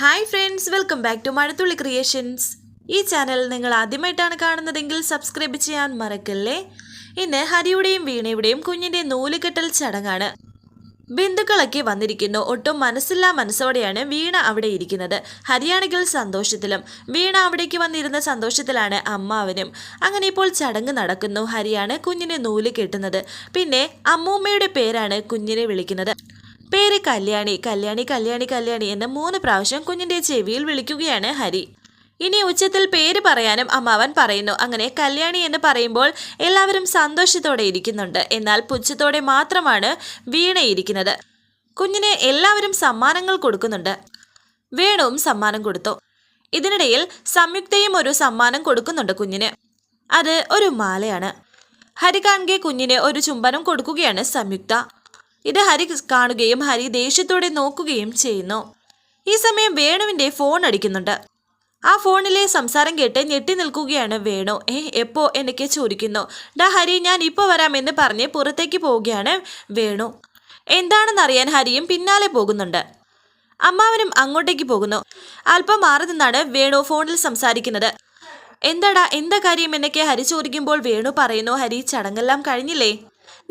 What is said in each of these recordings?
Hi friends welcome back to Mazhathulli creations ഈ channel നിങ്ങൾ ആദ്യമായിട്ടാണ് കാണുന്നതെങ്കിൽ സബ്സ്ക്രൈബ് ചെയ്യാൻ മറക്കല്ലേ? ഇന്ന് ഹരിയുടെയും വീണയുടെയും കുഞ്ഞിന്റെ നൂലുകെട്ടൽ ചടങ്ങാണ്. ബന്ധുക്കളൊക്കെ വന്നിരിക്കുന്നു. ഒട്ടും മനസ്സില്ലാ മനസ്സോടെയാണ് വീണ അവിടെ ഇരിക്കുന്നത്. ഹരിയാണെങ്കിൽ സന്തോഷത്തിലും വീണ അവിടേക്ക് വന്നിരുന്ന സന്തോഷത്തിലാണ് അമ്മാവനും. അങ്ങനെ ഇപ്പോൾ ചടങ്ങ് നടക്കുന്നു. ഹരിയാണ് കുഞ്ഞിനെ നൂൽ കെട്ടുന്നത്. പിന്നെ അമ്മൂമ്മയുടെ പേരാണ് കുഞ്ഞിനെ വിളിക്കുന്നത്. പേര് കല്യാണി കല്യാണി കല്യാണി കല്യാണി എന്ന് മൂന്ന് പ്രാവശ്യം കുഞ്ഞിന്റെ ചെവിയിൽ വിളിക്കുകയാണ് ഹരി. ഇനി ഉച്ചത്തിൽ പേര് പറയാനും അമ്മാവൻ പറയുന്നു. അങ്ങനെ കല്യാണി എന്ന് പറയുമ്പോൾ എല്ലാവരും സന്തോഷത്തോടെ ഇരിക്കുന്നുണ്ട്. എന്നാൽ പുച്ഛത്തോടെ മാത്രമാണ് വീണ ഇരിക്കുന്നത്. കുഞ്ഞിന് എല്ലാവരും സമ്മാനങ്ങൾ കൊടുക്കുന്നുണ്ട്. വേണുവും സമ്മാനം കൊടുത്തു. ഇതിനിടയിൽ സംയുക്തയും ഒരു സമ്മാനം കൊടുക്കുന്നുണ്ട് കുഞ്ഞിന്. അത് ഒരു മാലയാണ്. ഹരി കുഞ്ഞിന് ഒരു ചുംബനം കൊടുക്കുകയാണ് സംയുക്ത. ഇത് ഹരി കാണുകയും ഹരി ദേഷ്യത്തോടെ നോക്കുകയും ചെയ്യുന്നു. ഈ സമയം വേണുവിന്റെ ഫോൺ അടിക്കുന്നുണ്ട്. ആ ഫോണിലെ സംസാരം കേട്ട് ഞെട്ടി നിൽക്കുകയാണ് വേണു. ഏ എപ്പോ? എന്നൊക്കെ ചോദിക്കുന്നു. ഡാ ഹരി ഞാൻ ഇപ്പൊ വരാമെന്ന് പറഞ്ഞ് പുറത്തേക്ക് പോവുകയാണ് വേണു. എന്താണെന്നറിയാൻ ഹരിയും പിന്നാലെ പോകുന്നുണ്ട്. അമ്മാവനും അങ്ങോട്ടേക്ക് പോകുന്നു. അല്പം മാറി നിന്നാണ് വേണു ഫോണിൽ സംസാരിക്കുന്നത്. എന്താടാ എന്താ കാര്യം? എന്നൊക്കെ ഹരി ചോദിക്കുമ്പോൾ വേണു പറയുന്നു ഹരി ചടങ്ങെല്ലാം കഴിഞ്ഞില്ലേ?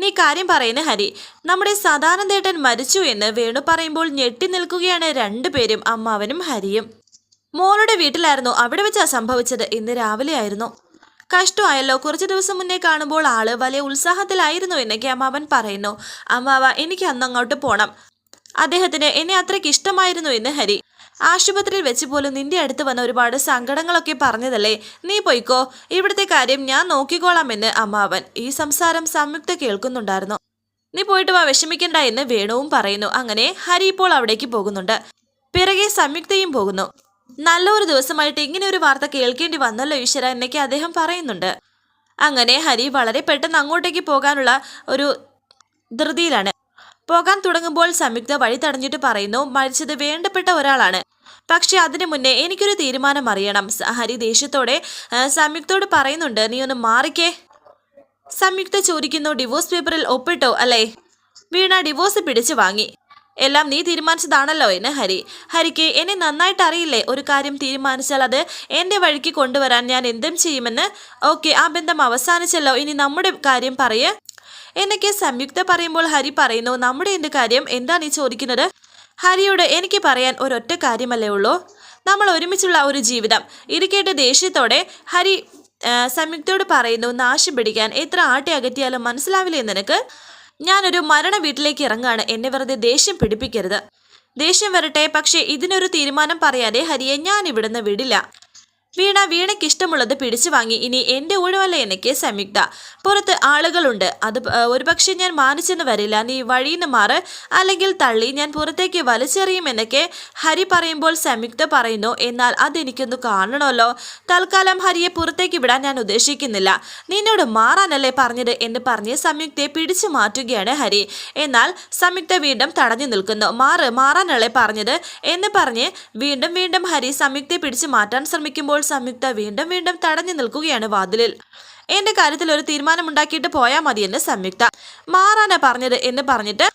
നീ കാര്യം പറയുന്ന ഹരി നമ്മുടെ സദാനന്ദേട്ടൻ മരിച്ചു എന്ന് വേണു പറയുമ്പോൾ ഞെട്ടി നിൽക്കുകയാണ് രണ്ടുപേരും അമ്മാവനും ഹരിയും. മോളുടെ വീട്ടിലായിരുന്നു അവിടെ വെച്ചാ സംഭവിച്ചത് ഇന്ന് രാവിലെ ആയിരുന്നു. കഷ്ടമായല്ലോ കുറച്ച് ദിവസം മുന്നേ കാണുമ്പോൾ ആൾ വലിയ ഉത്സാഹത്തിലായിരുന്നു എന്നൊക്കെ അമ്മാവൻ പറയുന്നു. അമ്മാവ എനിക്ക് അന്നങ്ങോട്ട് പോണം. അദ്ദേഹത്തിന് എന്നെ അത്രയ്ക്ക് ഇഷ്ടമായിരുന്നു എന്ന് ഹരി ആശുപത്രിയിൽ വെച്ച് പോലും നിന്റെ അടുത്ത് വന്ന ഒരുപാട് സങ്കടങ്ങളൊക്കെ പറഞ്ഞതല്ലേ? നീ പൊയ്ക്കോ. ഇവിടുത്തെ കാര്യം ഞാൻ നോക്കിക്കോളാമെന്ന് അമ്മാവൻ ഈ സംസാരം സംയുക്ത കേൾക്കുന്നുണ്ടായിരുന്നു. നീ പോയിട്ട് വാ വിഷമിക്കണ്ട എന്ന് വേണുവും പറയുന്നു. അങ്ങനെ ഹരി ഇപ്പോൾ അവിടേക്ക് പോകുന്നുണ്ട്. പിറകെ സംയുക്തയും പോകുന്നു. നല്ലൊരു ദിവസമായിട്ട് ഇങ്ങനെ ഒരു വാർത്ത കേൾക്കേണ്ടി വന്നല്ലോ ഈശ്വര എന്നൊക്കെ അദ്ദേഹം പറയുന്നുണ്ട്. അങ്ങനെ ഹരി വളരെ പെട്ടെന്ന് അങ്ങോട്ടേക്ക് പോകാനുള്ള ഒരു ധൃതിയിലാണ്. പോകാൻ തുടങ്ങുമ്പോൾ സംയുക്ത വഴി തടഞ്ഞിട്ട് പറയുന്നു മരിച്ചത് വേണ്ടപ്പെട്ട ഒരാളാണ്. പക്ഷെ അതിനു മുന്നേ എനിക്കൊരു തീരുമാനം അറിയണം. ഹരി ദേഷ്യത്തോടെ സംയുക്തോട് പറയുന്നുണ്ട് നീ ഒന്ന് മാറിക്കേ. സംയുക്ത ചോദിക്കുന്നു ഡിവോഴ്സ് പേപ്പറിൽ ഒപ്പിട്ടോ? അല്ലേ? വീണ ഡിവോഴ്സ് പിടിച്ചു വാങ്ങി. എല്ലാം നീ തീരുമാനിച്ചതാണല്ലോ എന്ന് ഹരി. ഹരിക്ക് എന്നെ നന്നായിട്ട് അറിയില്ലേ? ഒരു കാര്യം തീരുമാനിച്ചാൽ അത് എന്റെ വഴിക്ക് കൊണ്ടുവരാൻ ഞാൻ എന്തും ചെയ്യുമെന്ന്? ഓക്കെ ആ ബന്ധം അവസാനിച്ചല്ലോ. ഇനി നമ്മുടെ കാര്യം പറയേ. എന്നൊക്കെ സംയുക്ത പറയുമ്പോൾ ഹരി പറയുന്നു നമ്മുടെ എന്ത് കാര്യം? എന്താ നീ ചോദിക്കുന്നത്? ഹരിയോട് എനിക്ക് പറയാൻ ഒരൊറ്റ കാര്യമല്ലേ ഉള്ളൂ. നമ്മൾ ഒരുമിച്ചുള്ള ഒരു ജീവിതം. ഇത് കേട്ട് ദേഷ്യത്തോടെ ഹരി സംയുക്തയോട് പറയുന്നു നാശം പിടിക്കാൻ എത്ര ആട്ടി അകറ്റിയാലും മനസ്സിലാവില്ലേ നിനക്ക്? ഞാനൊരു മരണ വീട്ടിലേക്ക് ഇറങ്ങാണ്. എന്നെ വെറുതെ ദേഷ്യം പിടിപ്പിക്കരുത്. ദേഷ്യം വരട്ടെ പക്ഷേ ഇതിനൊരു തീരുമാനം പറയാതെ ഹരിയെ ഞാൻ ഇവിടുന്ന് വിടില്ല. വീണ വീണയ്ക്ക് ഇഷ്ടമുള്ളത് പിടിച്ചു വാങ്ങി. ഇനി എന്റെ ഊഴമല്ല എനിക്ക് സംയുക്ത പുറത്ത് ആളുകളുണ്ട്. അത് ഒരുപക്ഷെ ഞാൻ മാനിച്ചെന്ന് വരില്ല. നീ വഴിന്ന് മാറ്. അല്ലെങ്കിൽ തള്ളി. ഞാൻ പുറത്തേക്ക് വലിച്ചെറിയും എന്നൊക്കെ ഹരി പറയുമ്പോൾ സംയുക്ത പറയുന്നു. എന്നാൽ അതെനിക്കൊന്ന് കാണണമല്ലോ. തൽക്കാലം ഹരിയെ പുറത്തേക്ക് വിടാൻ ഞാൻ ഉദ്ദേശിക്കുന്നില്ല. നിന്നോട് മാറാനല്ലേ പറഞ്ഞത് എന്ന് പറഞ്ഞ് സംയുക്തയെ പിടിച്ചു മാറ്റുകയാണ് ഹരി. എന്നാൽ സംയുക്ത വീണ്ടും തടഞ്ഞു നിൽക്കുന്നു. മാറ് മാറാനല്ലേ പറഞ്ഞത് എന്ന് പറഞ്ഞ് വീണ്ടും വീണ്ടും ഹരി സംയുക്തയെ പിടിച്ചു മാറ്റാൻ ശ്രമിക്കുമ്പോൾ സംയുക്ത വീണ്ടും വീണ്ടും തടഞ്ഞു നിൽക്കുകയാണ് വാതിലിൽ. എന്റെ കാര്യത്തിൽ ഒരു തീരുമാനമുണ്ടാക്കിയിട്ട് പോയാൽ മതിയെന്ന് സംയുക്ത. മാറാനാ പറഞ്ഞത് എന്ന് പറഞ്ഞിട്ട്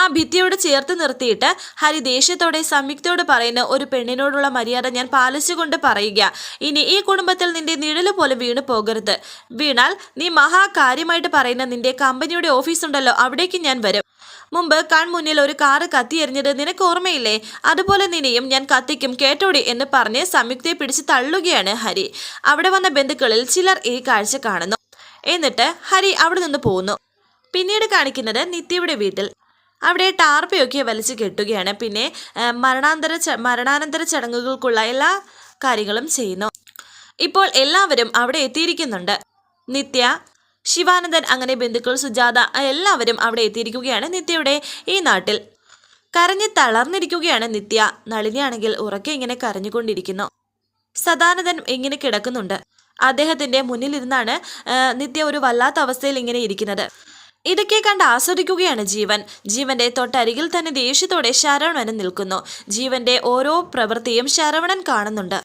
ആ ഭിത്തിയോട് ചേർത്ത് നിർത്തിയിട്ട് ഹരി ദേഷ്യത്തോടെ സംയുക്തയോട് പറയുന്ന ഒരു പെണ്ണിനോടുള്ള മര്യാദ ഞാൻ പാലിച്ചുകൊണ്ട് പറയുക. ഇനി ഈ കുടുംബത്തിൽ നിന്റെ നിഴൽ പോലെ വീണു പോകരുത്. വീണാൽ നീ മഹാകാര്യമായിട്ട് പറയുന്ന നിന്റെ കമ്പനിയുടെ ഓഫീസ് ഉണ്ടല്ലോ അവിടേക്ക് ഞാൻ വരും. മുമ്പ് കൺമുന്നിൽ ഒരു കാറ് കത്തിയെറിഞ്ഞത് നിനക്ക് ഓർമ്മയില്ലേ? അതുപോലെ നിന്നെയും ഞാൻ കത്തിക്കും കേട്ടോടി എന്ന് പറഞ്ഞ് സംയുക്തയെ പിടിച്ച് തള്ളുകയാണ് ഹരി. അവിടെ വന്ന ബന്ധുക്കളിൽ ചിലർ ഈ കാഴ്ച കാണുന്നു. എന്നിട്ട് ഹരി അവിടെ നിന്ന് പോകുന്നു പിന്നീട് കാണിക്കുന്നത് നിത്യയുടെ വീട്ടിൽ. അവിടെ ടാർപ്പയൊക്കെ വലിച്ചു കെട്ടുകയാണ്. പിന്നെ മരണാന്തര മരണാനന്തര ചടങ്ങുകൾക്കുള്ള എല്ലാ കാര്യങ്ങളും ചെയ്യുന്നു ഇപ്പോൾ എല്ലാവരും അവിടെ എത്തിയിരിക്കുന്നുണ്ട്. നിത്യ ശിവാനന്ദൻ അങ്ങനെ ബന്ധുക്കൾ സുജാത എല്ലാവരും അവിടെ എത്തിയിരിക്കുകയാണ് നിത്യയുടെ ഈ നാട്ടിൽ. കരഞ്ഞ് തളർന്നിരിക്കുകയാണ് നിത്യ. നളിനിയാണെങ്കിൽ ഉറക്കെ ഇങ്ങനെ കരഞ്ഞുകൊണ്ടിരിക്കുന്നു. സദാനന്ദൻ ഇങ്ങനെ കിടക്കുന്നുണ്ട്. അദ്ദേഹത്തിന്റെ മുന്നിലിരുന്നാണ് നിത്യ ഒരു വല്ലാത്ത അവസ്ഥയിൽ ഇങ്ങനെ ഇരിക്കുന്നത്. ഇതൊക്കെ കണ്ട് ആസ്വദിക്കുകയാണ് ജീവൻ. ജീവന്റെ തൊട്ടരികിൽ തന്നെ ദേഷ്യത്തോടെ ശരവണൻ നിൽക്കുന്നു. ജീവന്റെ ഓരോ പ്രവൃത്തിയും ശരവണൻ കാണുന്നുണ്ട്.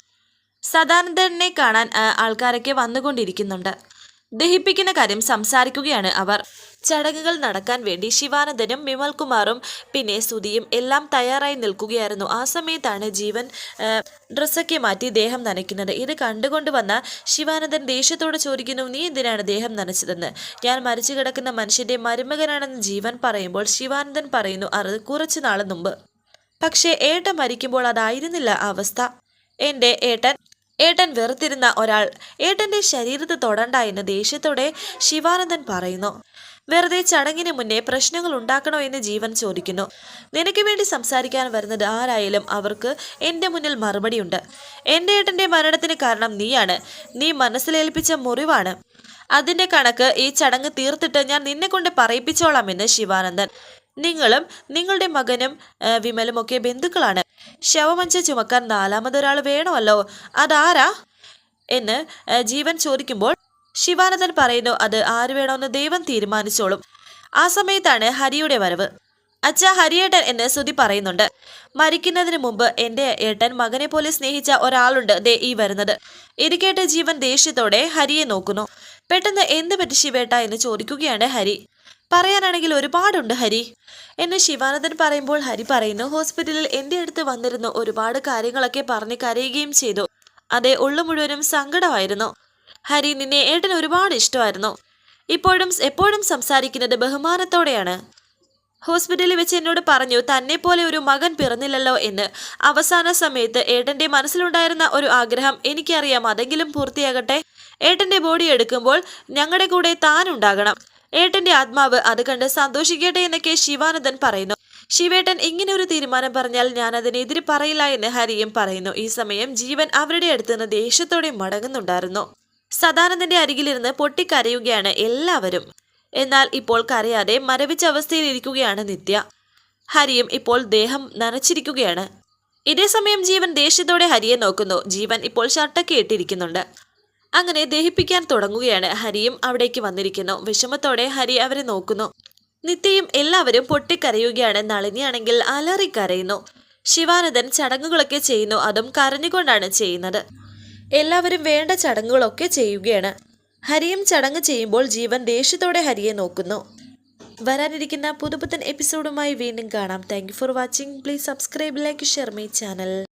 സദാനന്ദനെ കാണാൻ ആൾക്കാരൊക്കെ വന്നുകൊണ്ടിരിക്കുന്നുണ്ട്. ദഹിപ്പിക്കുന്ന കാര്യം സംസാരിക്കുകയാണ് അവർ. ചടങ്ങുകൾ നടക്കാൻ വേണ്ടി ശിവാനന്ദനും വിമൽകുമാറും പിന്നെ സുധിയും എല്ലാം തയ്യാറായി നിൽക്കുകയായിരുന്നു. ആ സമയത്താണ് ജീവൻ ഡ്രസ്സൊക്കെ മാറ്റി ദേഹം നനയ്ക്കുന്നത്. ഇത് കണ്ടുകൊണ്ട് വന്ന ശിവാനന്ദൻ ദേഷ്യത്തോട് ചോദിക്കുന്നു നീ എന്തിനാണ് ദേഹം നനച്ചതെന്ന്? ഞാൻ മരിച്ചു കിടക്കുന്ന മനുഷ്യന്റെ മരുമകനാണെന്ന് ജീവൻ പറയുമ്പോൾ ശിവാനന്ദൻ പറയുന്നു അത് കുറച്ചു നാൾ മുമ്പ്. പക്ഷേ ഏട്ടൻ മരിക്കുമ്പോൾ അതായിരുന്നില്ല അവസ്ഥ. എന്റെ ഏട്ടൻ ഏട്ടൻ വെറുത്തിരുന്ന ഒരാൾ ഏട്ടന്റെ ശരീരത്ത് തൊടണ്ട എന്ന് ദേഷ്യത്തോടെ ശിവാനന്ദൻ പറയുന്നു. വെറുതെ ചടങ്ങിന് മുന്നേ പ്രശ്നങ്ങൾ ഉണ്ടാക്കണോ എന്ന് ജീവൻ ചോദിക്കുന്നു. നിനക്ക് വേണ്ടി സംസാരിക്കാൻ വരുന്നത് ആരായാലും അവർക്ക് എന്റെ മുന്നിൽ മറുപടിയുണ്ട്. എന്റെ ഏട്ടന്റെ മരണത്തിന് കാരണം നീയാണ്. നീ മനസ്സിലേൽപ്പിച്ച മുറിവാണ്. അതിന്റെ കണക്ക് ഈ ചടങ്ങ് തീർത്തിട്ട് ഞാൻ നിന്നെ കൊണ്ട് പറയിപ്പിച്ചോളാമെന്ന് ശിവാനന്ദൻ. നിങ്ങളും നിങ്ങളുടെ മകനും വിമലും ഒക്കെ ബന്ധുക്കളാണ്. ശവമഞ്ച ചുമക്കാൻ നാലാമതൊരാൾ വേണമല്ലോ. അതാരാ? എന്ന് ജീവൻ ചോദിക്കുമ്പോൾ ശിവാനന്ദൻ പറയുന്നു അത് ആര് വേണമെന്ന് ദൈവം തീരുമാനിച്ചോളും. ആ സമയത്താണ് ഹരിയുടെ വരവ്. അച്ഛ ഹരിയേട്ടൻ എന്ന് ശ്രുതി പറയുന്നുണ്ട്. മരിക്കുന്നതിന് മുമ്പ് എന്റെ ഏട്ടൻ മകനെ പോലെ സ്നേഹിച്ച ഒരാളുണ്ട് ദേ ഈ വരുന്നത്. ഇത് കേട്ട് ജീവൻ ദേഷ്യത്തോടെ ഹരിയെ നോക്കുന്നു. പെട്ടെന്ന് എന്ത് പറ്റി ശിവേട്ട? എന്ന് ചോദിക്കുകയാണ് ഹരി. പറയാനാണെങ്കിൽ ഒരുപാടുണ്ട് ഹരി. എന്ന് ശിവാനന്ദൻ പറയുമ്പോൾ ഹരി പറയുന്നു ഹോസ്പിറ്റലിൽ എന്റെ അടുത്ത് വന്നിരുന്ന ഒരുപാട് കാര്യങ്ങളൊക്കെ പറഞ്ഞ് കരയുകയും ചെയ്തു. അതെ ഉള്ളു മുഴുവനും സങ്കടമായിരുന്നു. ഹരി നിന്നെ ഏട്ടൻ ഒരുപാട് ഇഷ്ടമായിരുന്നു. ഇപ്പോഴും എപ്പോഴും സംസാരിക്കുന്നത് ബഹുമാനത്തോടെയാണ്. ഹോസ്പിറ്റലിൽ വെച്ച് എന്നോട് പറഞ്ഞു തന്നെ പോലെ ഒരു മകൻ പിറന്നില്ലല്ലോ എന്ന്. അവസാന സമയത്ത് ഏട്ടന്റെ മനസ്സിലുണ്ടായിരുന്ന ഒരു ആഗ്രഹം എനിക്കറിയാം. അതെങ്കിലും പൂർത്തിയാകട്ടെ. ഏട്ടന്റെ ബോഡി എടുക്കുമ്പോൾ ഞങ്ങളുടെ കൂടെ താൻ ഉണ്ടാകണം. ഏട്ടന്റെ ആത്മാവ് അത് കണ്ട് സന്തോഷിക്കട്ടെ എന്നൊക്കെ ശിവാനന്ദൻ പറയുന്നു. ശിവേട്ടൻ ഇങ്ങനെ ഒരു തീരുമാനം പറഞ്ഞാൽ ഞാൻ അതിനെതിരെ പറയില്ല എന്ന് ഹരിയും പറയുന്നു. ഈ സമയം ജീവൻ അവരുടെ അടുത്ത് നിന്ന് ദേഷ്യത്തോടെ മടങ്ങുന്നുണ്ടായിരുന്നു. സദാനന്ദന്റെ അരികിലിരുന്ന് പൊട്ടിക്കരയുകയാണ് എല്ലാവരും. എന്നാൽ ഇപ്പോൾ കരയാതെ മരവിച്ച അവസ്ഥയിൽ ഇരിക്കുകയാണ് നിത്യ. ഹരിയും ഇപ്പോൾ ദേഹം നനച്ചിരിക്കുകയാണ്. ഇതേ സമയം ജീവൻ ദേഷ്യത്തോടെ ഹരിയെ നോക്കുന്നു. ജീവൻ ഇപ്പോൾ ഷർട്ടൊക്കെ ഇട്ടിരിക്കുന്നുണ്ട്. അങ്ങനെ ദഹിപ്പിക്കാൻ തുടങ്ങുകയാണ്. ഹരിയും അവിടേക്ക് വന്നിരിക്കുന്നു. വിഷമത്തോടെ ഹരി അവരെ നോക്കുന്നു. നിത്യയും എല്ലാവരും പൊട്ടിക്കരയുകയാണ്. നളിനിയാണെങ്കിൽ അലറി കരയുന്നു. ശിവാനന്ദൻ ചടങ്ങുകളൊക്കെ ചെയ്യുന്നു. അതും കരഞ്ഞുകൊണ്ടാണ് ചെയ്യുന്നത്. എല്ലാവരും വേണ്ട ചടങ്ങുകളൊക്കെ ചെയ്യുകയാണ്. ഹരിയും ചടങ്ങ് ചെയ്യുമ്പോൾ ജീവൻ ദേഷ്യത്തോടെ ഹരിയെ നോക്കുന്നു. വരാനിരിക്കുന്ന പുതുപുത്തൻ എപ്പിസോഡുമായി വീണ്ടും കാണാം. Thank for watching please subscribe like share my channel